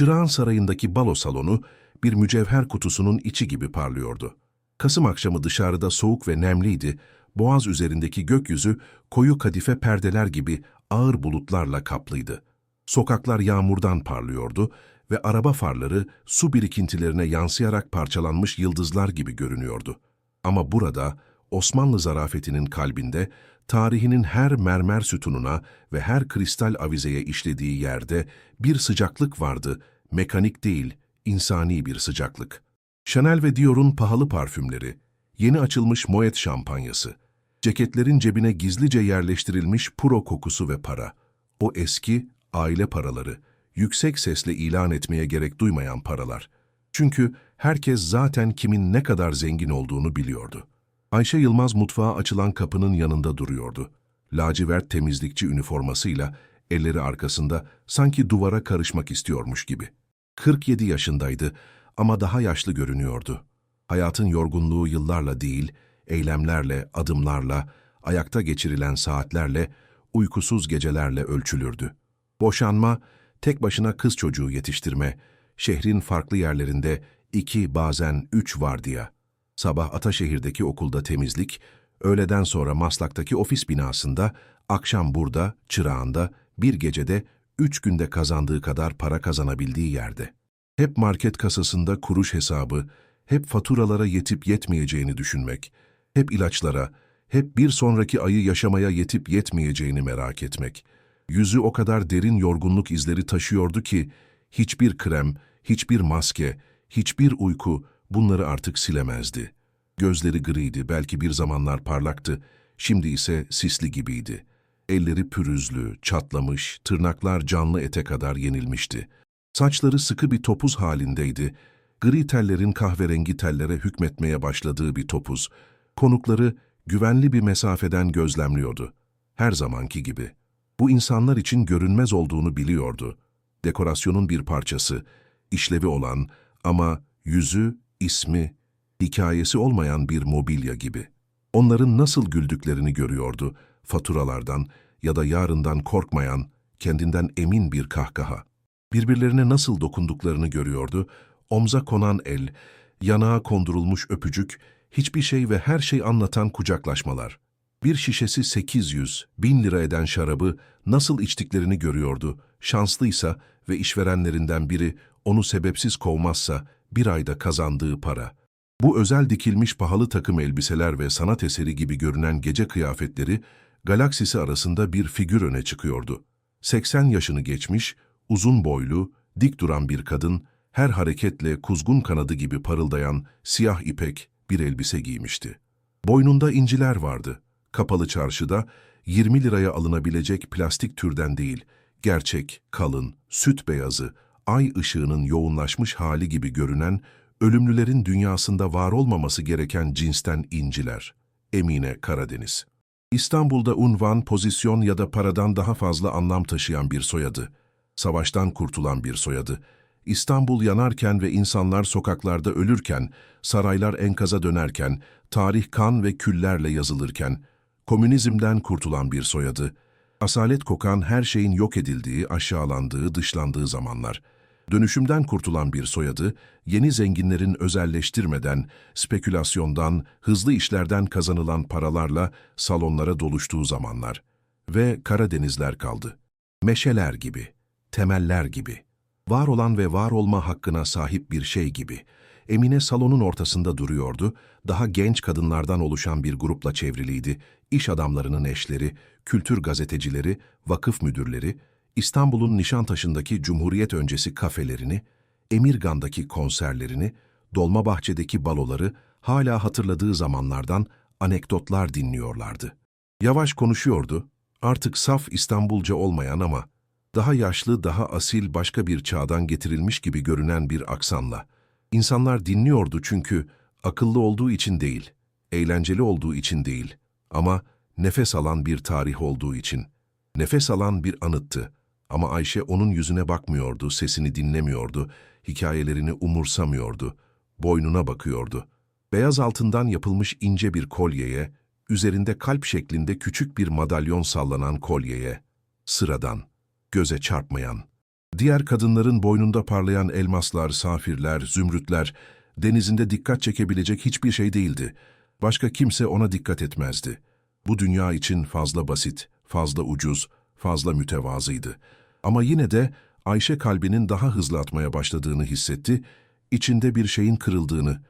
Çırağan Sarayı'ndaki balo salonu bir mücevher kutusunun içi gibi parlıyordu. Kasım akşamı dışarıda soğuk ve nemliydi, boğaz üzerindeki gökyüzü koyu kadife perdeler gibi ağır bulutlarla kaplıydı. Sokaklar yağmurdan parlıyordu ve araba farları su birikintilerine yansıyarak parçalanmış yıldızlar gibi görünüyordu. Ama burada Osmanlı zarafetinin kalbinde, tarihinin her mermer sütununa ve her kristal avizeye işlediği yerde bir sıcaklık vardı, mekanik değil, insani bir sıcaklık. Chanel ve Dior'un pahalı parfümleri, yeni açılmış Moet şampanyası, ceketlerin cebine gizlice yerleştirilmiş puro kokusu ve para, o eski aile paraları, yüksek sesle ilan etmeye gerek duymayan paralar. Çünkü herkes zaten kimin ne kadar zengin olduğunu biliyordu. Ayşe Yılmaz mutfağa açılan kapının yanında duruyordu. Lacivert temizlikçi üniformasıyla, elleri arkasında sanki duvara karışmak istiyormuş gibi. 47 yaşındaydı ama daha yaşlı görünüyordu. Hayatın yorgunluğu yıllarla değil, eylemlerle, adımlarla, ayakta geçirilen saatlerle, uykusuz gecelerle ölçülürdü. Boşanma, tek başına kız çocuğu yetiştirme, şehrin farklı yerlerinde iki bazen üç vardiya. Sabah Ataşehir'deki okulda temizlik, öğleden sonra Maslak'taki ofis binasında, akşam burada, çırağında, bir gecede üç günde kazandığı kadar para kazanabildiği yerde. Hep market kasasında kuruş hesabı, hep faturalara yetip yetmeyeceğini düşünmek, hep ilaçlara, hep bir sonraki ayı yaşamaya yetip yetmeyeceğini merak etmek. Yüzü o kadar derin yorgunluk izleri taşıyordu ki, hiçbir krem, hiçbir maske, hiçbir uyku bunları artık silemezdi. Gözleri griydi, belki bir zamanlar parlaktı, şimdi ise sisli gibiydi. Elleri pürüzlü, çatlamış, tırnaklar canlı ete kadar yenilmişti. Saçları sıkı bir topuz halindeydi. Gri tellerin kahverengi tellere hükmetmeye başladığı bir topuz. Konukları güvenli bir mesafeden gözlemliyordu. Her zamanki gibi. Bu insanlar için görünmez olduğunu biliyordu. Dekorasyonun bir parçası, işlevi olan ama yüzü, ismi, hikayesi olmayan bir mobilya gibi. Onların nasıl güldüklerini görüyordu, faturalardan ya da yarından korkmayan, kendinden emin bir kahkaha. Birbirlerine nasıl dokunduklarını görüyordu, omza konan el, yanağa kondurulmuş öpücük, hiçbir şey ve her şey anlatan kucaklaşmalar. Bir şişesi 800, bin lira eden şarabı nasıl içtiklerini görüyordu, şanslıysa ve işverenlerinden biri onu sebepsiz kovmazsa bir ayda kazandığı para. Bu özel dikilmiş pahalı takım elbiseler ve sanat eseri gibi görünen gece kıyafetleri, galaksisi arasında bir figür öne çıkıyordu. 80 yaşını geçmiş, uzun boylu, dik duran bir kadın, her hareketle kuzgun kanadı gibi parıldayan siyah ipek bir elbise giymişti. Boynunda inciler vardı. Kapalı çarşıda 20 liraya alınabilecek plastik türden değil, gerçek, kalın, süt beyazı, ay ışığının yoğunlaşmış hali gibi görünen, ölümlülerin dünyasında var olmaması gereken cinsten inciler. Emine Karadeniz. İstanbul'da unvan, pozisyon ya da paradan daha fazla anlam taşıyan bir soyadı. Savaştan kurtulan bir soyadı. İstanbul yanarken ve insanlar sokaklarda ölürken, saraylar enkaza dönerken, tarih kan ve küllerle yazılırken, komünizmden kurtulan bir soyadı. Asalet kokan her şeyin yok edildiği, aşağılandığı, dışlandığı zamanlar. Dönüşümden kurtulan bir soyadı, yeni zenginlerin özelleştirmeden, spekülasyondan, hızlı işlerden kazanılan paralarla salonlara doluştuğu zamanlar. Ve Karadenizler kaldı. Meşeler gibi, temeller gibi. Var olan ve var olma hakkına sahip bir şey gibi. Emine salonun ortasında duruyordu, daha genç kadınlardan oluşan bir grupla çevriliydi. İş adamlarının eşleri, kültür gazetecileri, vakıf müdürleri, İstanbul'un Nişantaşı'ndaki Cumhuriyet öncesi kafelerini, Emirgan'daki konserlerini, Dolmabahçe'deki baloları hala hatırladığı zamanlardan anekdotlar dinliyorlardı. Yavaş konuşuyordu, artık saf İstanbulca olmayan ama daha yaşlı, daha asil başka bir çağdan getirilmiş gibi görünen bir aksanla. İnsanlar dinliyordu çünkü akıllı olduğu için değil, eğlenceli olduğu için değil ama nefes alan bir tarih olduğu için. Nefes alan bir anıttı ama Ayşe onun yüzüne bakmıyordu, sesini dinlemiyordu, hikayelerini umursamıyordu, boynuna bakıyordu. Beyaz altından yapılmış ince bir kolyeye, üzerinde kalp şeklinde küçük bir madalyon sallanan kolyeye, sıradan, göze çarpmayan, Diğer kadınların boynunda parlayan elmaslar, safirler, zümrütler, denizinde dikkat çekebilecek hiçbir şey değildi. Başka kimse ona dikkat etmezdi. Bu dünya için fazla basit, fazla ucuz, fazla mütevazıydı. Ama yine de Ayşe kalbinin daha hızlı atmaya başladığını hissetti, içinde bir şeyin kırıldığını,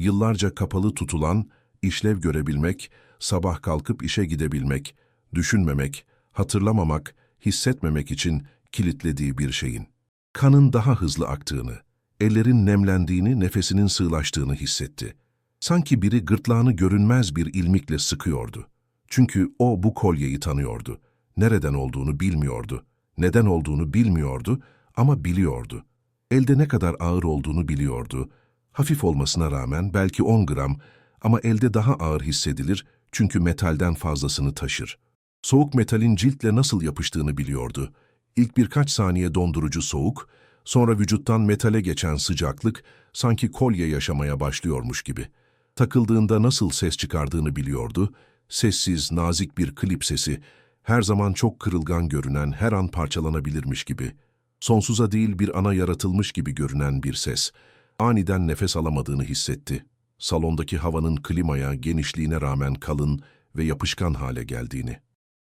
yıllarca kapalı tutulan, işlev görebilmek, sabah kalkıp işe gidebilmek, düşünmemek, hatırlamamak, hissetmemek için kilitlediği bir şeyin. Kanın daha hızlı aktığını, ellerin nemlendiğini, nefesinin sığlaştığını hissetti. Sanki biri gırtlağını görünmez bir ilmikle sıkıyordu. Çünkü o bu kolyeyi tanıyordu. Nereden olduğunu bilmiyordu. Neden olduğunu bilmiyordu ama biliyordu. Elde ne kadar ağır olduğunu biliyordu. Hafif olmasına rağmen belki 10 gram ama elde daha ağır hissedilir çünkü metalden fazlasını taşır. Soğuk metalin ciltle nasıl yapıştığını biliyordu. İlk birkaç saniye dondurucu soğuk, sonra vücuttan metale geçen sıcaklık sanki kolye yaşamaya başlıyormuş gibi. Takıldığında nasıl ses çıkardığını biliyordu. Sessiz, nazik bir klip sesi, her zaman çok kırılgan görünen, her an parçalanabilirmiş gibi. Sonsuza değil bir ana yaratılmış gibi görünen bir ses. Aniden nefes alamadığını hissetti. Salondaki havanın klimaya, genişliğine rağmen kalın ve yapışkan hale geldiğini.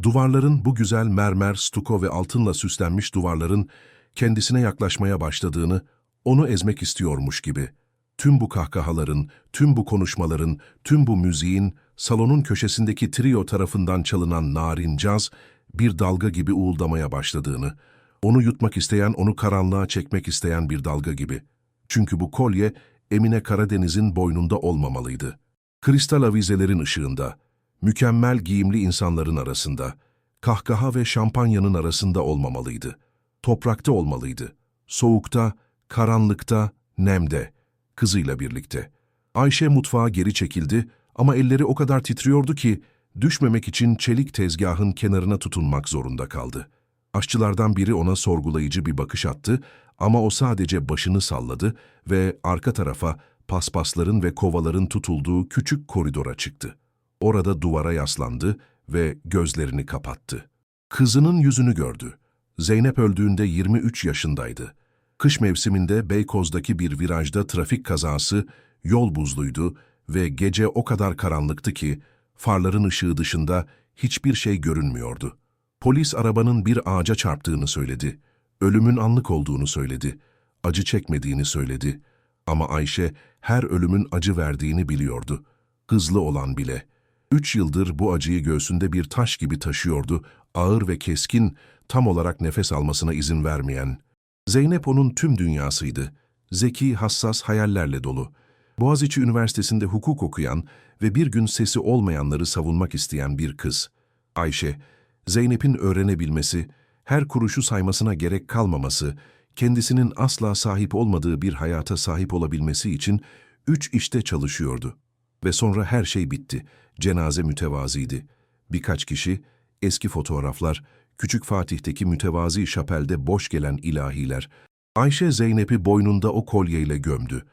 Duvarların bu güzel mermer, stuko ve altınla süslenmiş duvarların kendisine yaklaşmaya başladığını, onu ezmek istiyormuş gibi. Tüm bu kahkahaların, tüm bu konuşmaların, tüm bu müziğin, salonun köşesindeki trio tarafından çalınan narin caz, bir dalga gibi uğuldamaya başladığını, onu yutmak isteyen, onu karanlığa çekmek isteyen bir dalga gibi. Çünkü bu kolye, Emine Karadeniz'in boynunda olmamalıydı. Kristal avizelerin ışığında, mükemmel giyimli insanların arasında, kahkaha ve şampanyanın arasında olmamalıydı. Toprakta olmalıydı. Soğukta, karanlıkta, nemde, kızıyla birlikte. Ayşe mutfağa geri çekildi ama elleri o kadar titriyordu ki düşmemek için çelik tezgahın kenarına tutunmak zorunda kaldı. Aşçılardan biri ona sorgulayıcı bir bakış attı ama o sadece başını salladı ve arka tarafa paspasların ve kovaların tutulduğu küçük koridora çıktı. Orada duvara yaslandı ve gözlerini kapattı. Kızının yüzünü gördü. Zeynep öldüğünde 23 yaşındaydı. Kış mevsiminde Beykoz'daki bir virajda trafik kazası, yol buzluydu ve gece o kadar karanlıktı ki farların ışığı dışında hiçbir şey görünmüyordu. Polis arabanın bir ağaca çarptığını söyledi. Ölümün anlık olduğunu söyledi. Acı çekmediğini söyledi. Ama Ayşe her ölümün acı verdiğini biliyordu. Hızlı olan bile. Üç yıldır bu acıyı göğsünde bir taş gibi taşıyordu, ağır ve keskin, tam olarak nefes almasına izin vermeyen. Zeynep onun tüm dünyasıydı. Zeki, hassas hayallerle dolu. Boğaziçi Üniversitesi'nde hukuk okuyan ve bir gün sesi olmayanları savunmak isteyen bir kız. Ayşe, Zeynep'in öğrenebilmesi, her kuruşu saymasına gerek kalmaması, kendisinin asla sahip olmadığı bir hayata sahip olabilmesi için üç işte çalışıyordu. Ve sonra her şey bitti. Cenaze mütevaziydi. Birkaç kişi, eski fotoğraflar, Küçük Fatih'teki mütevazi şapelde boş gelen ilahiler. Ayşe Zeynep'i boynunda o kolyeyle gömdü.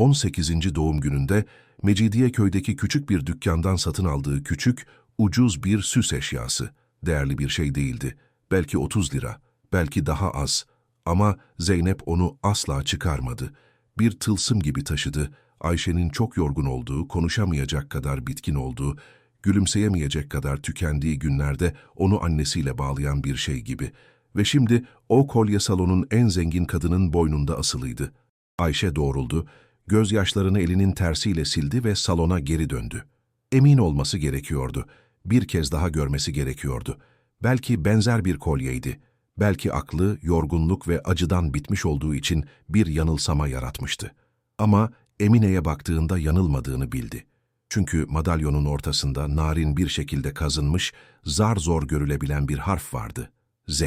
18. doğum gününde Mecidiyeköy'deki küçük bir dükkandan satın aldığı küçük, ucuz bir süs eşyası. Değerli bir şey değildi. Belki 30 lira, belki daha az. Ama Zeynep onu asla çıkarmadı. Bir tılsım gibi taşıdı. Ayşe'nin çok yorgun olduğu, konuşamayacak kadar bitkin olduğu, gülümseyemeyecek kadar tükendiği günlerde onu annesiyle bağlayan bir şey gibi. Ve şimdi o kolye salonun en zengin kadının boynunda asılıydı. Ayşe doğruldu, gözyaşlarını elinin tersiyle sildi ve salona geri döndü. Emin olması gerekiyordu. Bir kez daha görmesi gerekiyordu. Belki benzer bir kolyeydi. Belki aklı, yorgunluk ve acıdan bitmiş olduğu için bir yanılsama yaratmıştı. Ama Emine'ye baktığında yanılmadığını bildi. Çünkü madalyonun ortasında narin bir şekilde kazınmış, zar zor görülebilen bir harf vardı. Z.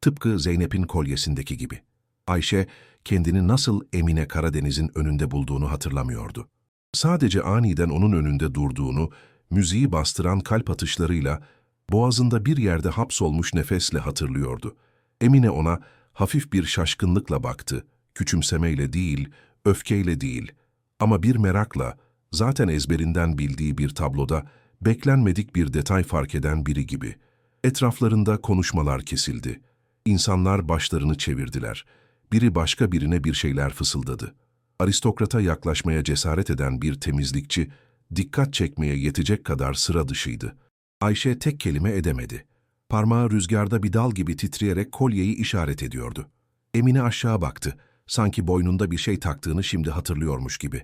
Tıpkı Zeynep'in kolyesindeki gibi. Ayşe, kendini nasıl Emine Karadeniz'in önünde bulduğunu hatırlamıyordu. Sadece aniden onun önünde durduğunu, müziği bastıran kalp atışlarıyla, boğazında bir yerde hapsolmuş nefesle hatırlıyordu. Emine ona hafif bir şaşkınlıkla baktı, küçümsemeyle değil, öfkeyle değil ama bir merakla, zaten ezberinden bildiği bir tabloda beklenmedik bir detay fark eden biri gibi. Etraflarında konuşmalar kesildi. İnsanlar başlarını çevirdiler. Biri başka birine bir şeyler fısıldadı. Aristokrata yaklaşmaya cesaret eden bir temizlikçi, dikkat çekmeye yetecek kadar sıra dışıydı. Ayşe tek kelime edemedi. Parmağı rüzgarda bir dal gibi titreyerek kolyeyi işaret ediyordu. Emine aşağı baktı. Sanki boynunda bir şey taktığını şimdi hatırlıyormuş gibi.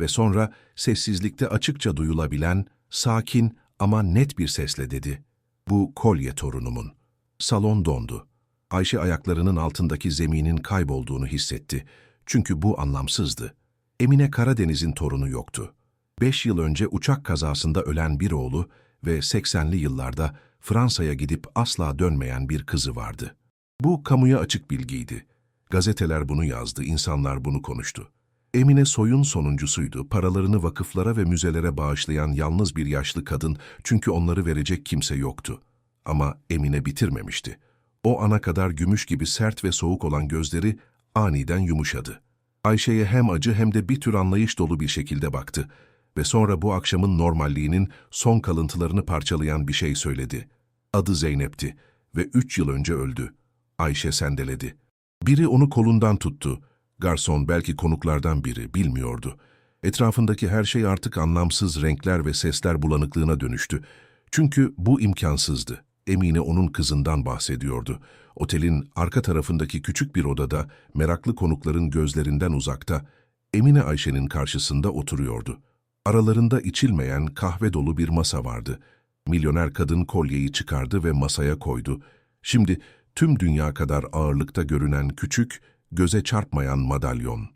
Ve sonra sessizlikte açıkça duyulabilen, sakin ama net bir sesle dedi. Bu kolye torunumun. Salon dondu. Ayşe ayaklarının altındaki zeminin kaybolduğunu hissetti. Çünkü bu anlamsızdı. Emine Karadeniz'in torunu yoktu. Beş yıl önce uçak kazasında ölen bir oğlu ve 80'li yıllarda Fransa'ya gidip asla dönmeyen bir kızı vardı. Bu kamuya açık bilgiydi. Gazeteler bunu yazdı, insanlar bunu konuştu. Emine soyun sonuncusuydu, paralarını vakıflara ve müzelere bağışlayan yalnız bir yaşlı kadın çünkü onları verecek kimse yoktu. Ama Emine bitirmemişti. O ana kadar gümüş gibi sert ve soğuk olan gözleri aniden yumuşadı. Ayşe'ye hem acı hem de bir tür anlayış dolu bir şekilde baktı ve sonra bu akşamın normalliğinin son kalıntılarını parçalayan bir şey söyledi. Adı Zeynep'ti ve üç yıl önce öldü. Ayşe sendeledi. Biri onu kolundan tuttu. Garson belki konuklardan biri, bilmiyordu. Etrafındaki her şey artık anlamsız renkler ve sesler bulanıklığına dönüştü. Çünkü bu imkansızdı. Emine onun kızından bahsediyordu. Otelin arka tarafındaki küçük bir odada, meraklı konukların gözlerinden uzakta, Emine Ayşe'nin karşısında oturuyordu. Aralarında içilmeyen kahve dolu bir masa vardı. Milyoner kadın kolyeyi çıkardı ve masaya koydu. Şimdi tüm dünya kadar ağırlıkta görünen küçük, göze çarpmayan madalyon.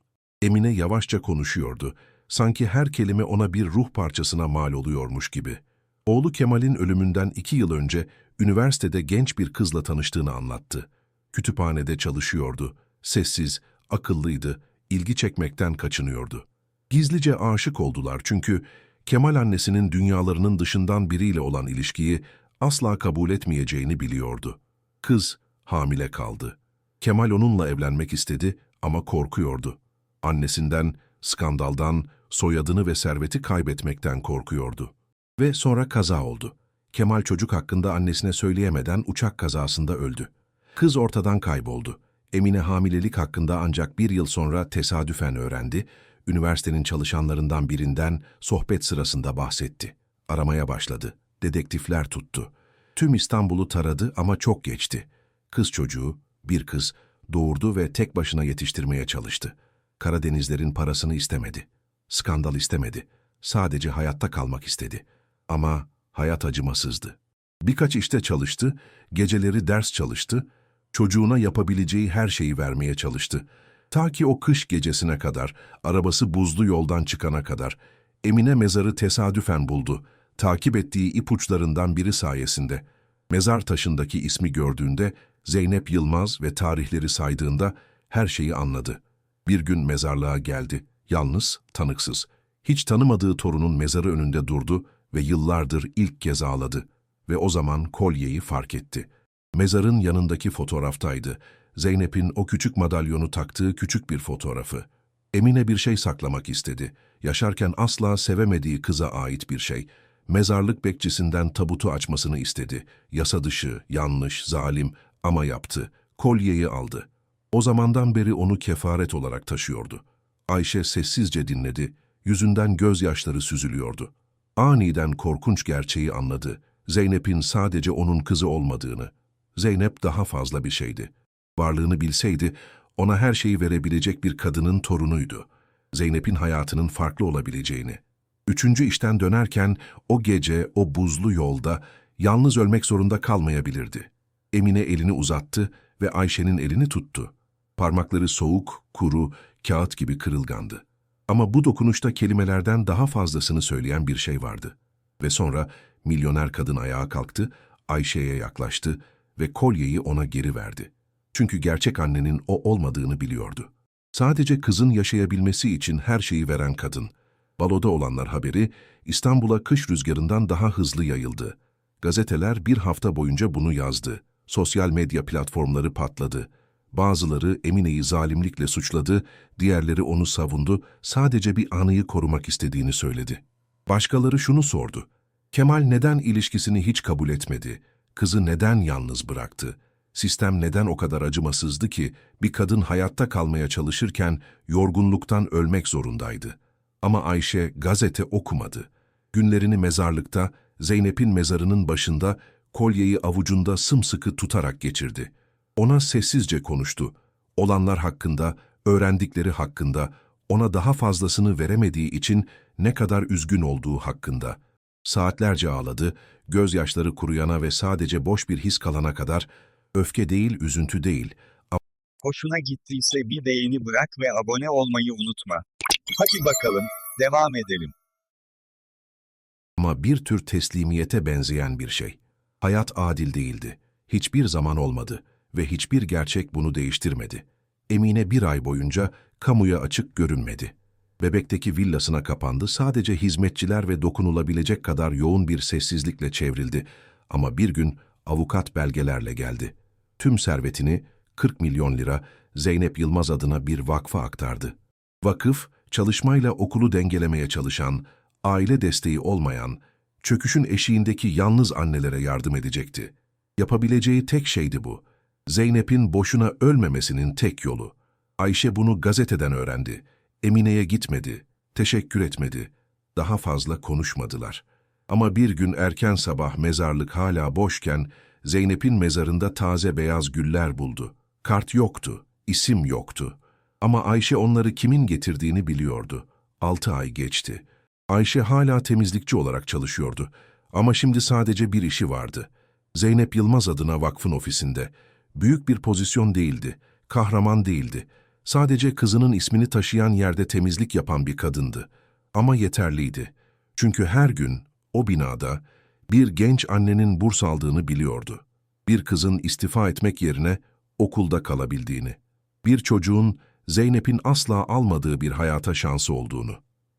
Emine yavaşça konuşuyordu. Sanki her kelime ona bir ruh parçasına mal oluyormuş gibi. Oğlu Kemal'in ölümünden iki yıl önce üniversitede genç bir kızla tanıştığını anlattı. Kütüphanede çalışıyordu. Sessiz, akıllıydı, ilgi çekmekten kaçınıyordu. Gizlice aşık oldular çünkü Kemal annesinin dünyalarının dışından biriyle olan ilişkiyi asla kabul etmeyeceğini biliyordu. Kız hamile kaldı. Kemal onunla evlenmek istedi ama korkuyordu. Annesinden, skandaldan, soyadını ve serveti kaybetmekten korkuyordu. Ve sonra kaza oldu. Kemal çocuk hakkında annesine söyleyemeden uçak kazasında öldü. Kız ortadan kayboldu. Emine hamilelik hakkında ancak bir yıl sonra tesadüfen öğrendi, üniversitenin çalışanlarından birinden sohbet sırasında bahsetti. Aramaya başladı. Dedektifler tuttu. Tüm İstanbul'u taradı ama çok geçti. Kız çocuğu, bir kız, doğurdu ve tek başına yetiştirmeye çalıştı. Karadenizlerin parasını istemedi. Skandal istemedi. Sadece hayatta kalmak istedi. Ama hayat acımasızdı. Birkaç işte çalıştı, geceleri ders çalıştı, çocuğuna yapabileceği her şeyi vermeye çalıştı. Ta ki o kış gecesine kadar, arabası buzlu yoldan çıkana kadar, Emine mezarı tesadüfen buldu, takip ettiği ipuçlarından biri sayesinde. Mezar taşındaki ismi gördüğünde, Zeynep Yılmaz ve tarihleri saydığında her şeyi anladı. Bir gün mezarlığa geldi, yalnız, tanıksız. Hiç tanımadığı torunun mezarı önünde durdu ve yıllardır ilk kez ağladı. Ve o zaman kolyeyi fark etti. Mezarın yanındaki fotoğraftaydı. Zeynep'in o küçük madalyonu taktığı küçük bir fotoğrafı. Emine bir şey saklamak istedi. Yaşarken asla sevemediği kıza ait bir şey. Mezarlık bekçisinden tabutu açmasını istedi. Yasa dışı, yanlış, zalim ama yaptı. Kolyeyi aldı. O zamandan beri onu kefaret olarak taşıyordu. Ayşe sessizce dinledi. Yüzünden gözyaşları süzülüyordu. Aniden korkunç gerçeği anladı. Zeynep'in sadece onun kızı olmadığını. Zeynep daha fazla bir şeydi. Varlığını bilseydi, ona her şeyi verebilecek bir kadının torunuydu. Zeynep'in hayatının farklı olabileceğini. Üçüncü işten dönerken o gece o buzlu yolda yalnız ölmek zorunda kalmayabilirdi. Emine elini uzattı ve Ayşe'nin elini tuttu. Parmakları soğuk, kuru, kağıt gibi kırılgandı. Ama bu dokunuşta kelimelerden daha fazlasını söyleyen bir şey vardı. Ve sonra milyoner kadın ayağa kalktı, Ayşe'ye yaklaştı ve kolyeyi ona geri verdi. Çünkü gerçek annenin o olmadığını biliyordu. Sadece kızın yaşayabilmesi için her şeyi veren kadın. Baloda olanlar haberi İstanbul'a kış rüzgarından daha hızlı yayıldı. Gazeteler bir hafta boyunca bunu yazdı. Sosyal medya platformları patladı. Bazıları Emine'yi zalimlikle suçladı, diğerleri onu savundu, sadece bir anıyı korumak istediğini söyledi. Başkaları şunu sordu. Kemal neden ilişkisini hiç kabul etmedi? Kızı neden yalnız bıraktı? Sistem neden o kadar acımasızdı ki bir kadın hayatta kalmaya çalışırken yorgunluktan ölmek zorundaydı. Ama Ayşe gazete okumadı. Günlerini mezarlıkta, Zeynep'in mezarının başında kolyeyi avucunda sımsıkı tutarak geçirdi. Ona sessizce konuştu. Olanlar hakkında, öğrendikleri hakkında, ona daha fazlasını veremediği için ne kadar üzgün olduğu hakkında. Saatlerce ağladı, gözyaşları kuruyana ve sadece boş bir his kalana kadar, öfke değil, üzüntü değil, Hoşuna gittiyse bir beğeni bırak ve abone olmayı unutma. Hadi bakalım, devam edelim. ama bir tür teslimiyete benzeyen bir şey. Hayat adil değildi. Hiçbir zaman olmadı ve hiçbir gerçek bunu değiştirmedi. Emine bir ay boyunca kamuya açık görünmedi. Bebekteki villasına kapandı, sadece hizmetçiler ve dokunulabilecek kadar yoğun bir sessizlikle çevrildi. Ama bir gün avukat belgelerle geldi. Tüm servetini, 40 milyon lira, Zeynep Yılmaz adına bir vakfa aktardı. Vakıf, çalışmayla okulu dengelemeye çalışan, aile desteği olmayan, çöküşün eşiğindeki yalnız annelere yardım edecekti. Yapabileceği tek şeydi bu. Zeynep'in boşuna ölmemesinin tek yolu. Ayşe bunu gazeteden öğrendi. Emine'ye gitmedi, teşekkür etmedi. Daha fazla konuşmadılar. Ama bir gün erken sabah mezarlık hala boşken Zeynep'in mezarında taze beyaz güller buldu. Kart yoktu, isim yoktu. Ama Ayşe onları kimin getirdiğini biliyordu. Altı ay geçti. Ayşe hala temizlikçi olarak çalışıyordu. Ama şimdi sadece bir işi vardı. Zeynep Yılmaz adına vakfın ofisinde. Büyük bir pozisyon değildi, kahraman değildi. Sadece kızının ismini taşıyan yerde temizlik yapan bir kadındı. Ama yeterliydi. Çünkü her gün o binada bir genç annenin burs aldığını biliyordu. Bir kızın istifa etmek yerine okulda kalabildiğini. Bir çocuğun Zeynep'in asla almadığı bir hayata şansı olduğunu.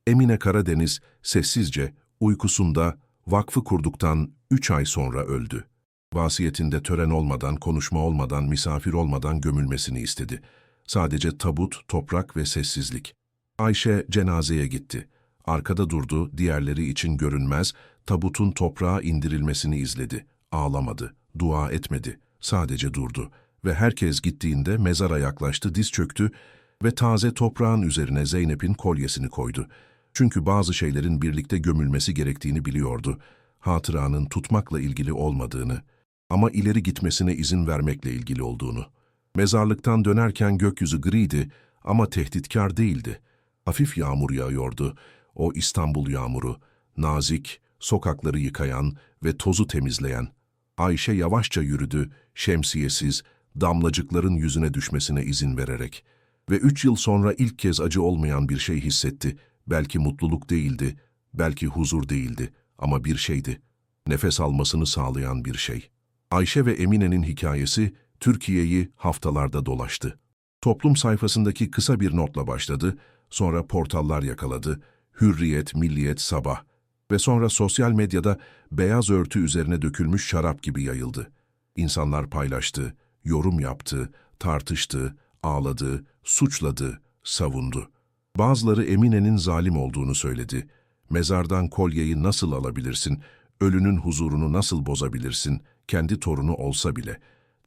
Emine Karadeniz sessizce, uykusunda vakfı kurduktan üç ay sonra öldü. Vasiyetinde tören olmadan, konuşma olmadan, misafir olmadan gömülmesini istedi. Sadece tabut, toprak ve sessizlik. Ayşe cenazeye gitti. Arkada durdu, diğerleri için görünmez, tabutun toprağa indirilmesini izledi. Ağlamadı, dua etmedi, sadece durdu. Ve herkes gittiğinde mezara yaklaştı, diz çöktü ve taze toprağın üzerine Zeynep'in kolyesini koydu. Çünkü bazı şeylerin birlikte gömülmesi gerektiğini biliyordu. Hatıranın tutmakla ilgili olmadığını ama ileri gitmesine izin vermekle ilgili olduğunu. Mezarlıktan dönerken gökyüzü griydi ama tehditkar değildi. Hafif yağmur yağıyordu. O İstanbul yağmuru, nazik, sokakları yıkayan ve tozu temizleyen. Ayşe yavaşça yürüdü, şemsiyesiz, damlacıkların yüzüne düşmesine izin vererek. Ve üç yıl sonra ilk kez acı olmayan bir şey hissetti. Belki mutluluk değildi, belki huzur değildi ama bir şeydi. Nefes almasını sağlayan bir şey. Ayşe ve Emine'nin hikayesi Türkiye'yi haftalarda dolaştı. Toplum sayfasındaki kısa bir notla başladı, sonra portallar yakaladı, Hürriyet, Milliyet, Sabah ve sonra sosyal medyada beyaz örtü üzerine dökülmüş şarap gibi yayıldı. İnsanlar paylaştı, yorum yaptı, tartıştı, ağladı, suçladı, savundu. Bazıları Emine'nin zalim olduğunu söyledi. Mezardan kolyeyi nasıl alabilirsin, ölünün huzurunu nasıl bozabilirsin, kendi torunu olsa bile.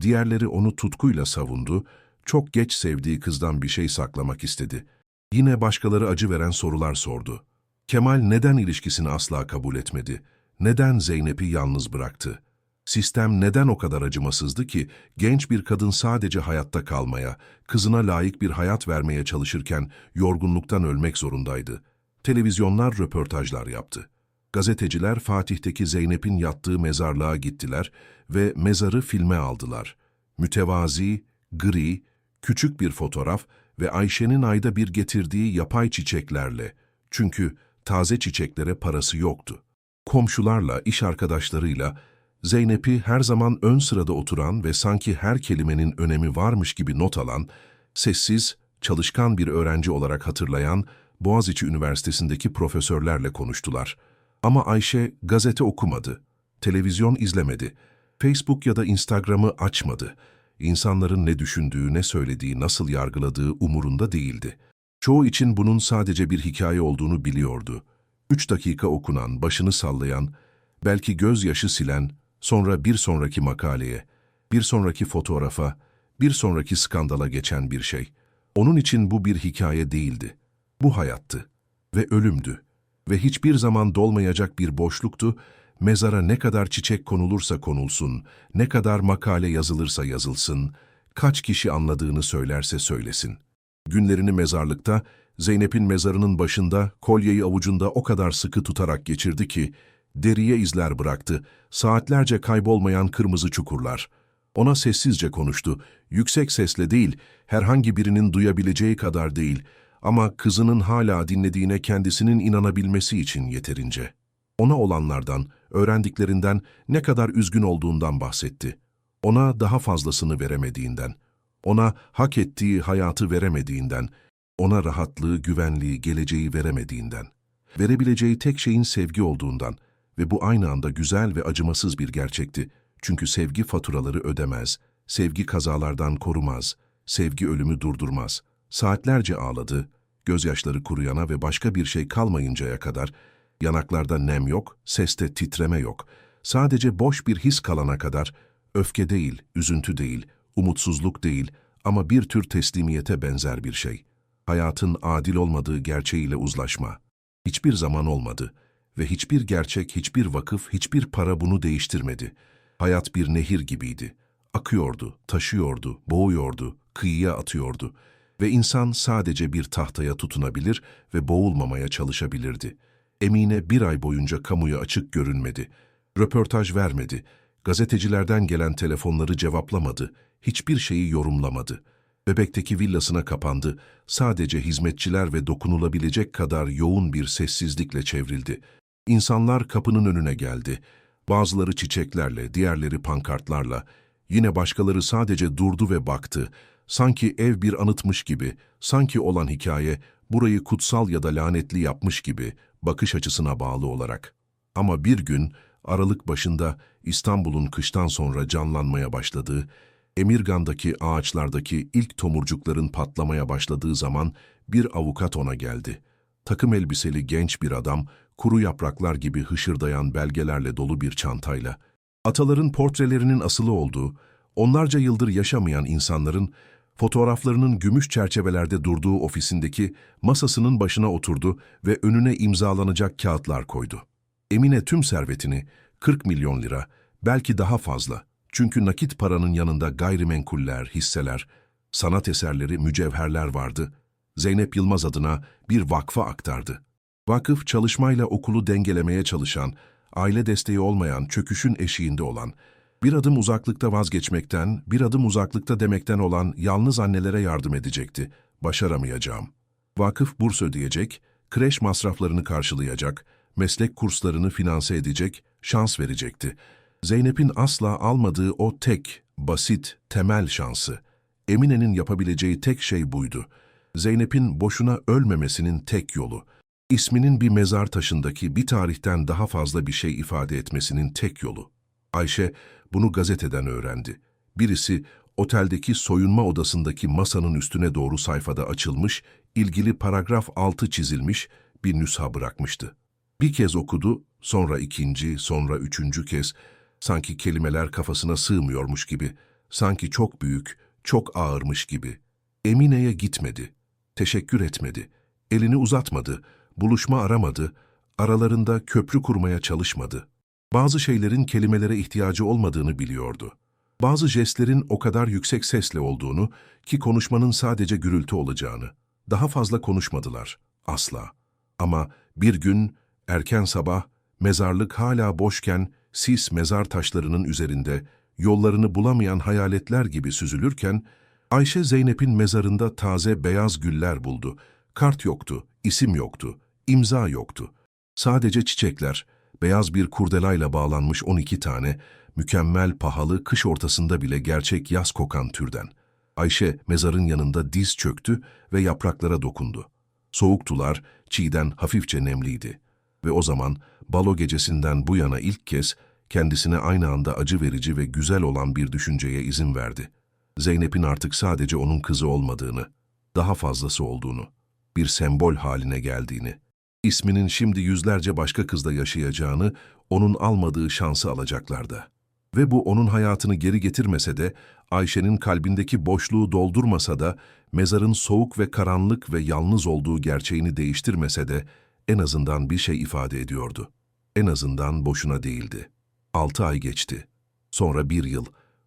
Diğerleri onu tutkuyla savundu, çok geç sevdiği kızdan bir şey saklamak istedi. Yine başkaları acı veren sorular sordu. Kemal neden ilişkisini asla kabul etmedi? Neden Zeynep'i yalnız bıraktı? Sistem neden o kadar acımasızdı ki genç bir kadın sadece hayatta kalmaya, kızına layık bir hayat vermeye çalışırken yorgunluktan ölmek zorundaydı? Televizyonlar röportajlar yaptı. Gazeteciler Fatih'teki Zeynep'in yattığı mezarlığa gittiler ve mezarı filme aldılar. Mütevazi, gri, küçük bir fotoğraf ve Ayşe'nin ayda bir getirdiği yapay çiçeklerle. Çünkü taze çiçeklere parası yoktu. Komşularla, iş arkadaşlarıyla Zeynep'i her zaman ön sırada oturan ve sanki her kelimenin önemi varmış gibi not alan, sessiz, çalışkan bir öğrenci olarak hatırlayan Boğaziçi Üniversitesi'ndeki profesörlerle konuştular. Ama Ayşe gazete okumadı, televizyon izlemedi, Facebook ya da Instagram'ı açmadı. İnsanların ne düşündüğü, ne söylediği, nasıl yargıladığı umurunda değildi. Çoğu için bunun sadece bir hikaye olduğunu biliyordu. Üç dakika okunan, başını sallayan, belki gözyaşı silen, sonra bir sonraki makaleye, bir sonraki fotoğrafa, bir sonraki skandala geçen bir şey. Onun için bu bir hikaye değildi. Bu hayattı ve ölümdü ve hiçbir zaman dolmayacak bir boşluktu. Mezara ne kadar çiçek konulursa konulsun, ne kadar makale yazılırsa yazılsın, kaç kişi anladığını söylerse söylesin. Günlerini mezarlıkta, Zeynep'in mezarının başında, kolyeyi avucunda o kadar sıkı tutarak geçirdi ki, deriye izler bıraktı, saatlerce kaybolmayan kırmızı çukurlar. Ona sessizce konuştu, yüksek sesle değil, herhangi birinin duyabileceği kadar değil ama kızının hala dinlediğine kendisinin inanabilmesi için yeterince. Ona olanlardan, öğrendiklerinden ne kadar üzgün olduğundan bahsetti. Ona daha fazlasını veremediğinden, ona hak ettiği hayatı veremediğinden, ona rahatlığı, güvenliği, geleceği veremediğinden, verebileceği tek şeyin sevgi olduğundan ve bu aynı anda güzel ve acımasız bir gerçekti. Çünkü sevgi faturaları ödemez, sevgi kazalardan korumaz, sevgi ölümü durdurmaz. Saatlerce ağladı, gözyaşları kuruyana ve başka bir şey kalmayıncaya kadar yanaklarda nem yok, seste titreme yok. Sadece boş bir his kalana kadar öfke değil, üzüntü değil, umutsuzluk değil ama bir tür teslimiyete benzer bir şey. Hayatın adil olmadığı gerçeğiyle uzlaşma. Hiçbir zaman olmadı ve hiçbir gerçek, hiçbir vakıf, hiçbir para bunu değiştirmedi. Hayat bir nehir gibiydi. Akıyordu, taşıyordu, boğuyordu, kıyıya atıyordu ve insan sadece bir tahtaya tutunabilir ve boğulmamaya çalışabilirdi. Emine bir ay boyunca kamuya açık görünmedi. Röportaj vermedi. Gazetecilerden gelen telefonları cevaplamadı. Hiçbir şeyi yorumlamadı. Bebekteki villasına kapandı. Sadece hizmetçiler ve dokunulabilecek kadar yoğun bir sessizlikle çevrildi. İnsanlar kapının önüne geldi. Bazıları çiçeklerle, diğerleri pankartlarla. Yine başkaları sadece durdu ve baktı. Sanki ev bir anıtmış gibi, sanki olan hikaye burayı kutsal ya da lanetli yapmış gibi bakış açısına bağlı olarak. Ama bir gün Aralık başında İstanbul'un kıştan sonra canlanmaya başladığı, Emirgan'daki ağaçlardaki ilk tomurcukların patlamaya başladığı zaman bir avukat ona geldi. Takım elbiseli genç bir adam, kuru yapraklar gibi hışırdayan belgelerle dolu bir çantayla. Ataların portrelerinin asılı olduğu, onlarca yıldır yaşamayan insanların fotoğraflarının gümüş çerçevelerde durduğu ofisindeki masasının başına oturdu ve önüne imzalanacak kağıtlar koydu. Emine tüm servetini, 40 milyon lira, belki daha fazla, çünkü nakit paranın yanında gayrimenkuller, hisseler, sanat eserleri, mücevherler vardı. Zeynep Yılmaz adına bir vakfa aktardı. Vakıf çalışmayla okulu dengelemeye çalışan, aile desteği olmayan, çöküşün eşiğinde olan, bir adım uzaklıkta vazgeçmekten, bir adım uzaklıkta demekten olan yalnız annelere yardım edecekti. Başaramayacağım. Vakıf burs ödeyecek, kreş masraflarını karşılayacak, meslek kurslarını finanse edecek, şans verecekti. Zeynep'in asla almadığı o tek, basit, temel şansı. Emine'nin yapabileceği tek şey buydu. Zeynep'in boşuna ölmemesinin tek yolu. İsminin bir mezar taşındaki bir tarihten daha fazla bir şey ifade etmesinin tek yolu. Ayşe bunu gazeteden öğrendi. Birisi oteldeki soyunma odasındaki masanın üstüne doğru sayfada açılmış, ilgili paragraf altı çizilmiş bir nüsha bırakmıştı. Bir kez okudu, sonra ikinci, sonra üçüncü kez, sanki kelimeler kafasına sığmıyormuş gibi, sanki çok büyük, çok ağırmış gibi. Emine'ye gitmedi, teşekkür etmedi, elini uzatmadı, buluşma aramadı, aralarında köprü kurmaya çalışmadı. Bazı şeylerin kelimelere ihtiyacı olmadığını biliyordu. Bazı jestlerin o kadar yüksek sesle olduğunu ki konuşmanın sadece gürültü olacağını. Daha fazla konuşmadılar, asla. Ama bir gün, erken sabah, mezarlık hala boşken, sis mezar taşlarının üzerinde, yollarını bulamayan hayaletler gibi süzülürken, Ayşe Zeynep'in mezarında taze beyaz güller buldu. Kart yoktu, isim yoktu, imza yoktu. Sadece çiçekler, beyaz bir kurdelayla bağlanmış 12 tane, mükemmel pahalı kış ortasında bile gerçek yaz kokan türden. Ayşe mezarın yanında diz çöktü ve yapraklara dokundu. Soğuktular, çiğden hafifçe nemliydi. Ve o zaman balo gecesinden bu yana ilk kez kendisine aynı anda acı verici ve güzel olan bir düşünceye izin verdi. Zeynep'in artık sadece onun kızı olmadığını, daha fazlası olduğunu, bir sembol haline geldiğini, isminin şimdi yüzlerce başka kızda yaşayacağını, onun almadığı şansı alacaklardı. Ve bu onun hayatını geri getirmese de, Ayşe'nin kalbindeki boşluğu doldurmasa da, mezarın soğuk ve karanlık ve yalnız olduğu gerçeğini değiştirmese de, en azından bir şey ifade ediyordu. En azından boşuna değildi. Altı ay geçti. Sonra bir yıl,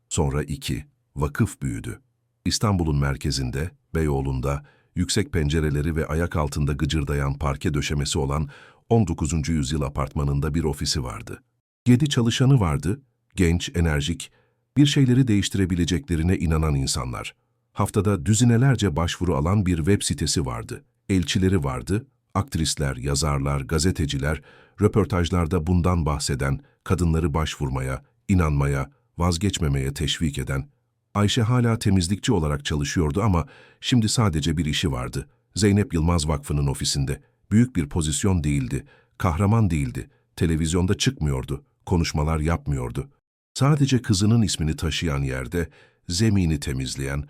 sonra iki, vakıf büyüdü. İstanbul'un merkezinde, Beyoğlu'nda, yüksek pencereleri ve ayak altında gıcırdayan parke döşemesi olan 19. yüzyıl apartmanında bir ofisi vardı. Yedi çalışanı vardı, genç, enerjik, bir şeyleri değiştirebileceklerine inanan insanlar. Haftada düzinelerce başvuru alan bir web sitesi vardı. Elçileri vardı, aktrisler, yazarlar, gazeteciler, röportajlarda bundan bahseden, kadınları başvurmaya, inanmaya, vazgeçmemeye teşvik eden. Ayşe hala temizlikçi olarak çalışıyordu ama şimdi sadece bir işi vardı. Zeynep Yılmaz Vakfı'nın ofisinde. Büyük bir pozisyon değildi, kahraman değildi, televizyonda çıkmıyordu, konuşmalar yapmıyordu. Sadece kızının ismini taşıyan yerde, zemini temizleyen,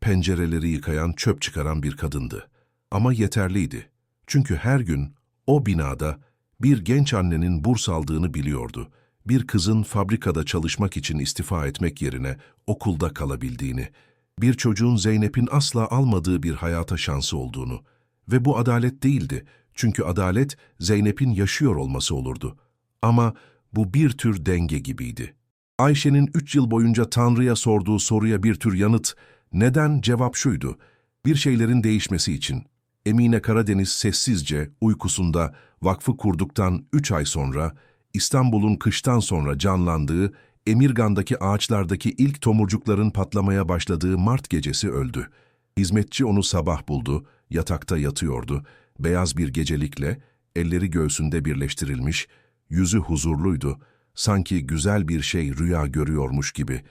pencereleri yıkayan, çöp çıkaran bir kadındı. Ama yeterliydi. Çünkü her gün o binada bir genç annenin burs aldığını biliyordu. Bir kızın fabrikada çalışmak için istifa etmek yerine okulda kalabildiğini, bir çocuğun Zeynep'in asla almadığı bir hayata şansı olduğunu ve bu adalet değildi. Çünkü adalet Zeynep'in yaşıyor olması olurdu. Ama bu bir tür denge gibiydi. Ayşe'nin üç yıl boyunca Tanrı'ya sorduğu soruya bir tür yanıt, neden cevap şuydu, bir şeylerin değişmesi için. Emine Karadeniz sessizce, uykusunda, vakfı kurduktan üç ay sonra, İstanbul'un kıştan sonra canlandığı, Emirgan'daki ağaçlardaki ilk tomurcukların patlamaya başladığı Mart gecesi öldü. Hizmetçi onu sabah buldu, yatakta yatıyordu, beyaz bir gecelikle, elleri göğsünde birleştirilmiş, yüzü huzurluydu, sanki güzel bir şey rüya görüyormuş gibi.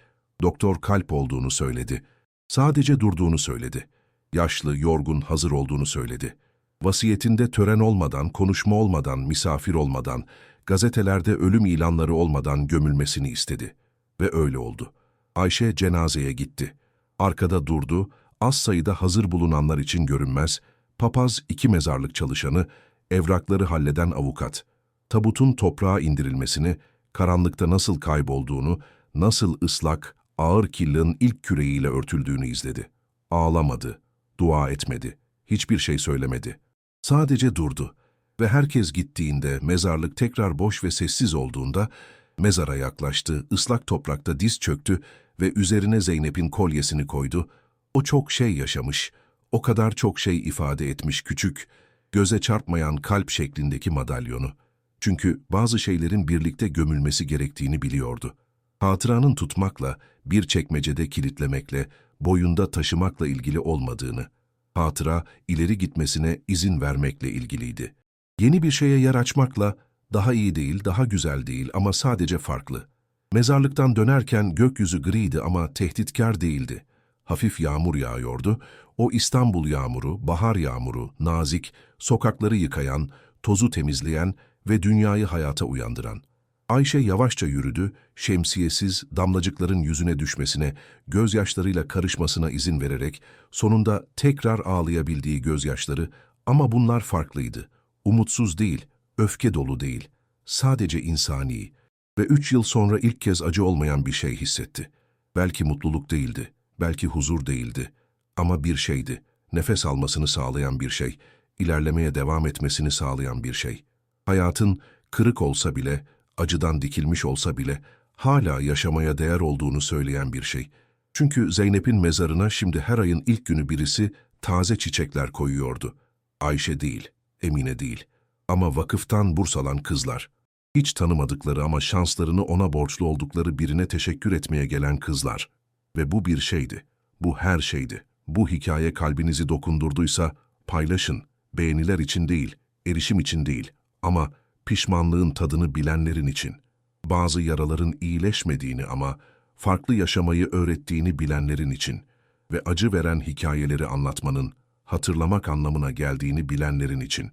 Doktor kalp olduğunu söyledi. Sadece durduğunu söyledi. Yaşlı, yorgun, hazır olduğunu söyledi. Vasiyetinde tören olmadan, konuşma olmadan, misafir olmadan, gazetelerde ölüm ilanları olmadan gömülmesini istedi. Ve öyle oldu. Ayşe cenazeye gitti. Arkada durdu, az sayıda hazır bulunanlar için görünmez, papaz iki mezarlık çalışanı, evrakları halleden avukat. Tabutun toprağa indirilmesini, karanlıkta nasıl kaybolduğunu, nasıl ıslak, ağır killığın ilk küreğiyle örtüldüğünü izledi. Ağlamadı, dua etmedi, hiçbir şey söylemedi. Sadece durdu ve herkes gittiğinde, mezarlık tekrar boş ve sessiz olduğunda, mezara yaklaştı, ıslak toprakta diz çöktü ve üzerine Zeynep'in kolyesini koydu. O çok şey yaşamış, o kadar çok şey ifade etmiş küçük, göze çarpmayan kalp şeklindeki madalyonu. Çünkü bazı şeylerin birlikte gömülmesi gerektiğini biliyordu. Hatıranın tutmakla, bir çekmecede kilitlemekle, boyunda taşımakla ilgili olmadığını, hatıra ileri gitmesine izin vermekle ilgiliydi. Yeni bir şeye yer açmakla, daha iyi değil, daha güzel değil ama sadece farklı. Mezarlıktan dönerken gökyüzü griydi ama tehditkar değildi. Hafif yağmur yağıyordu. O İstanbul yağmuru, bahar yağmuru, nazik, sokakları yıkayan, tozu temizleyen ve dünyayı hayata uyandıran. Ayşe yavaşça yürüdü, şemsiyesiz, damlacıkların yüzüne düşmesine, gözyaşlarıyla karışmasına izin vererek, sonunda tekrar ağlayabildiği gözyaşları ama bunlar farklıydı. Umutsuz değil, öfke dolu değil, sadece insani ve üç yıl sonra ilk kez acı olmayan bir şey hissetti. Belki mutluluk değildi, belki huzur değildi ama bir şeydi, nefes almasını sağlayan bir şey, ilerlemeye devam etmesini sağlayan bir şey. Hayatın kırık olsa bile, acıdan dikilmiş olsa bile hala yaşamaya değer olduğunu söyleyen bir şey. Çünkü Zeynep'in mezarına şimdi her ayın ilk günü birisi taze çiçekler koyuyordu. Ayşe değil, Emine değil ama vakıftan burs alan kızlar. Hiç tanımadıkları ama şanslarını ona borçlu oldukları birine teşekkür etmeye gelen kızlar. Ve bu bir şeydi. Bu her şeydi. Bu hikaye kalbinizi dokundurduysa paylaşın. Beğeniler için değil, erişim için değil ama pişmanlığın tadını bilenlerin için. Bazı yaraların iyileşmediğini ama farklı yaşamayı öğrettiğini bilenlerin için ve acı veren hikayeleri anlatmanın hatırlamak anlamına geldiğini bilenlerin için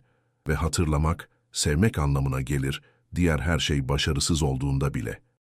ve hatırlamak, sevmek anlamına gelir, diğer her şey başarısız olduğunda bile.''